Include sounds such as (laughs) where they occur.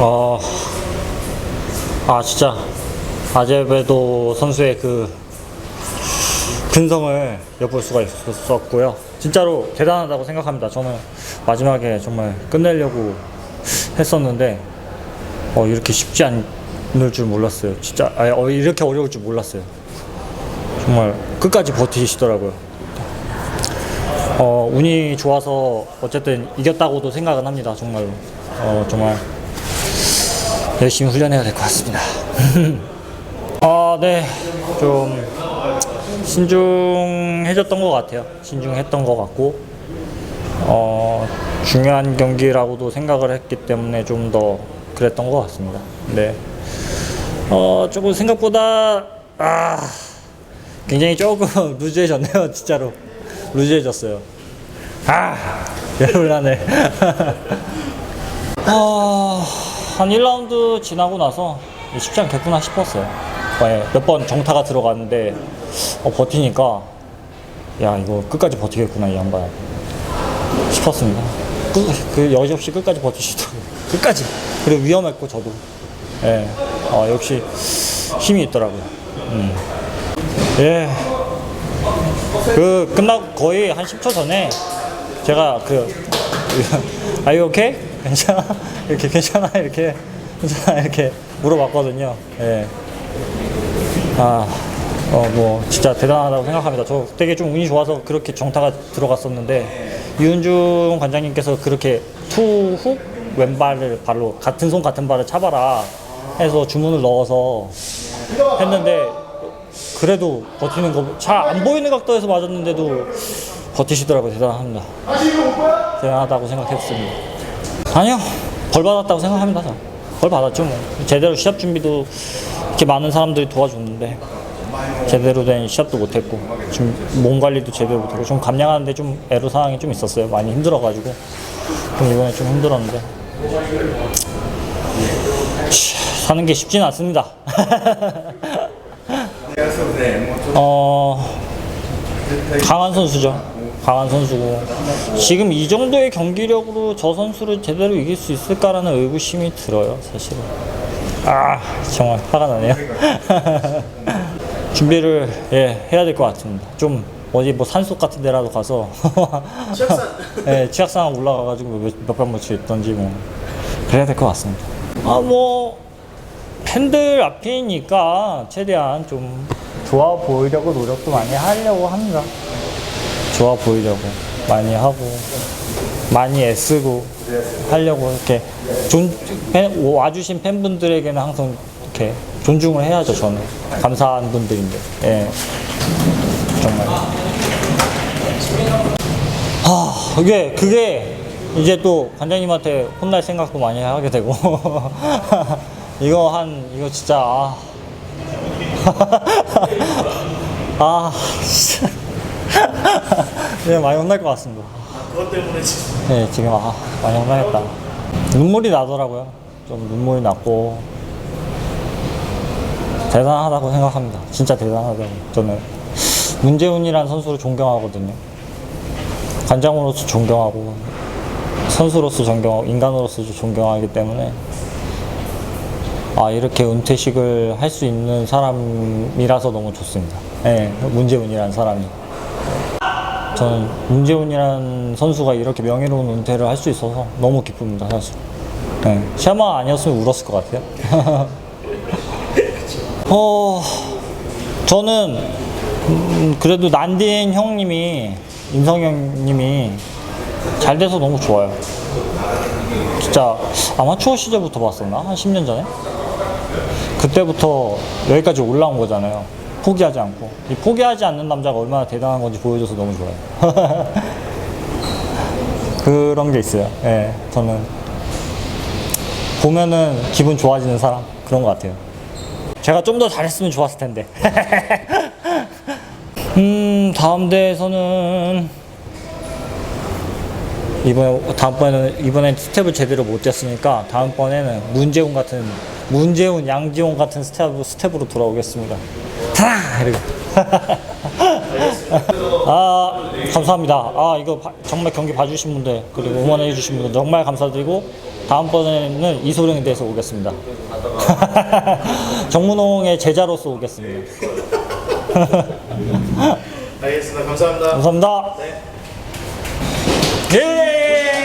어, 아 진짜 아제베도 선수의 그 근성을 엿볼 수가 있었고요. 진짜로 대단하다고 생각합니다. 저는 마지막에 정말 끝내려고 했었는데 어, 이렇게 쉽지 않을 줄 몰랐어요. 진짜 아니, 어, 이렇게 어려울 줄 몰랐어요. 정말 끝까지 버티시더라고요. 어, 운이 좋아서 어쨌든 이겼다고도 생각은 합니다. 정말로. 어, 정말 열심히 훈련해야 될 것 같습니다. (laughs) 아, 네. 좀 신중해졌던 것 같아요. 신중했던 것 같고, 어, 중요한 경기라고도 생각을 했기 때문에 좀 더 그랬던 것 같습니다. 네. 어, 조금 생각보다, 아, 굉장히 조금 (laughs) 루즈해졌네요. 진짜로. 루즈해졌어요. 아, (laughs) 열불나네. 어, 한 1라운드 지나고 나서 쉽지 않겠구나 싶었어요. 몇 번 정타가 들어갔는데 어, 버티니까 야 이거 끝까지 버티겠구나 이 양반 싶었습니다. 끝, 그 여지없이 끝까지 버티시더라고요. 끝까지. 그리고 위험했고 저도. 예, 어, 역시 힘이 있더라고요. 음. 예. 그 끝나고 거의 한 10초 전에 제가 그 (laughs) 아유 오케이 괜찮아 (laughs) 이렇게 괜찮아 이렇게 괜찮아 이렇게 물어봤거든요. 예. 아, 어, 뭐, 진짜 대단하다고 생각합니다. 저 되게 좀 운이 좋아서 그렇게 정타가 들어갔었는데, 이은중 관장님께서 그렇게 투훅 왼발을 발로 같은 손 같은 발을 차봐라 해서 주문을 넣어서 했는데, 그래도 버티는 거, 잘 안 보이는 각도에서 맞았는데도 버티시더라고요. 대단합니다. 대단하다고 생각했습니다. 아니요. 벌 받았다고 생각합니다. 저. 벌 받았죠. 뭐. 제대로 시합 준비도 이렇게 많은 사람들이 도와줬는데 제대로 된 시합도 못했고 지금 몸 관리도 제대로 못하고 좀 감량하는데 좀 애로 사항이 좀 있었어요. 많이 힘들어가지고 좀 이번에 좀 힘들었는데 치, 사는 게 쉽지는 않습니다. (laughs) 어 강한 선수죠. 강한 선수고 지금 이 정도의 경기력으로 저 선수를 제대로 이길 수 있을까라는 의구심이 들어요, 사실은. 아 정말 화가 나네요. (laughs) 준비를 예 해야 될 것 같습니다. 좀 어디 뭐 산속 같은 데라도 가서 (laughs) 치악산. 예 치악산 올라가가지고 몇번 며칠 있던지 뭐 그래야 될 것 같습니다. 아뭐 팬들 앞이니까 최대한 좀 좋아 보이려고 노력도 많이 하려고 합니다. 좋아 보이려고 많이 하고 많이 애쓰고 하려고 이렇게 존, 팬, 와주신 팬분들에게는 항상 이렇게 존중을 해야죠 저는. 감사한 분들인데. 예. 정말. 아 그게 그게 이제 또 관장님한테 혼날 생각도 많이 하게 되고. (laughs) 이거 한 이거 진짜 아, (laughs) 아 네, 많이 혼날 것 같습니다. 그것 때문에 지금 네, 지금 아, 많이 혼나겠다. 눈물이 나더라고요. 좀 눈물이 났고 대단하다고 생각합니다. 진짜 대단하다고 저는 문재훈이라는 선수를 존경하거든요. 관장으로서 존경하고 선수로서 존경하고 인간으로서도 존경하기 때문에 아 이렇게 은퇴식을 할 수 있는 사람이라서 너무 좋습니다. 네, 문재훈이라는 사람이. 저는 문재훈이라는 선수가 이렇게 명예로운 은퇴를 할 수 있어서 너무 기쁩니다, 사실. 네. 샤마 아니었으면 울었을 것 같아요. (laughs) 어, 저는 음, 그래도 난딘 형님이 임성 형님이 잘 돼서 너무 좋아요. 진짜 아마추어 시절부터 봤었나? 한 10년 전에? 그때부터 여기까지 올라온 거잖아요. 포기하지 않고. 이 포기하지 않는 남자가 얼마나 대단한 건지 보여줘서 너무 좋아요. (laughs) 그런 게 있어요. 예, 저는. 보면은 기분 좋아지는 사람? 그런 것 같아요. 제가 좀 더 잘했으면 좋았을 텐데. (laughs) 음, 다음 대회에서는 이번에 다음번에는 이번엔 스텝을 제대로 못 뗐으니까 다음번에는 문재훈 같은 문재훈 양지훈 같은 스텝으로 스텝으로 돌아오겠습니다. 타 이렇게. (laughs) 아 감사합니다. 아 이거 바- 정말 경기 봐주신 분들 그리고 응원해 주신 분들 정말 감사드리고 다음번에는 이소룡에 대해서 오겠습니다. (laughs) 정문홍의 제자로서 오겠습니다. (laughs) 알겠습니다. 감사합니다. 감사합니다. 네. 예!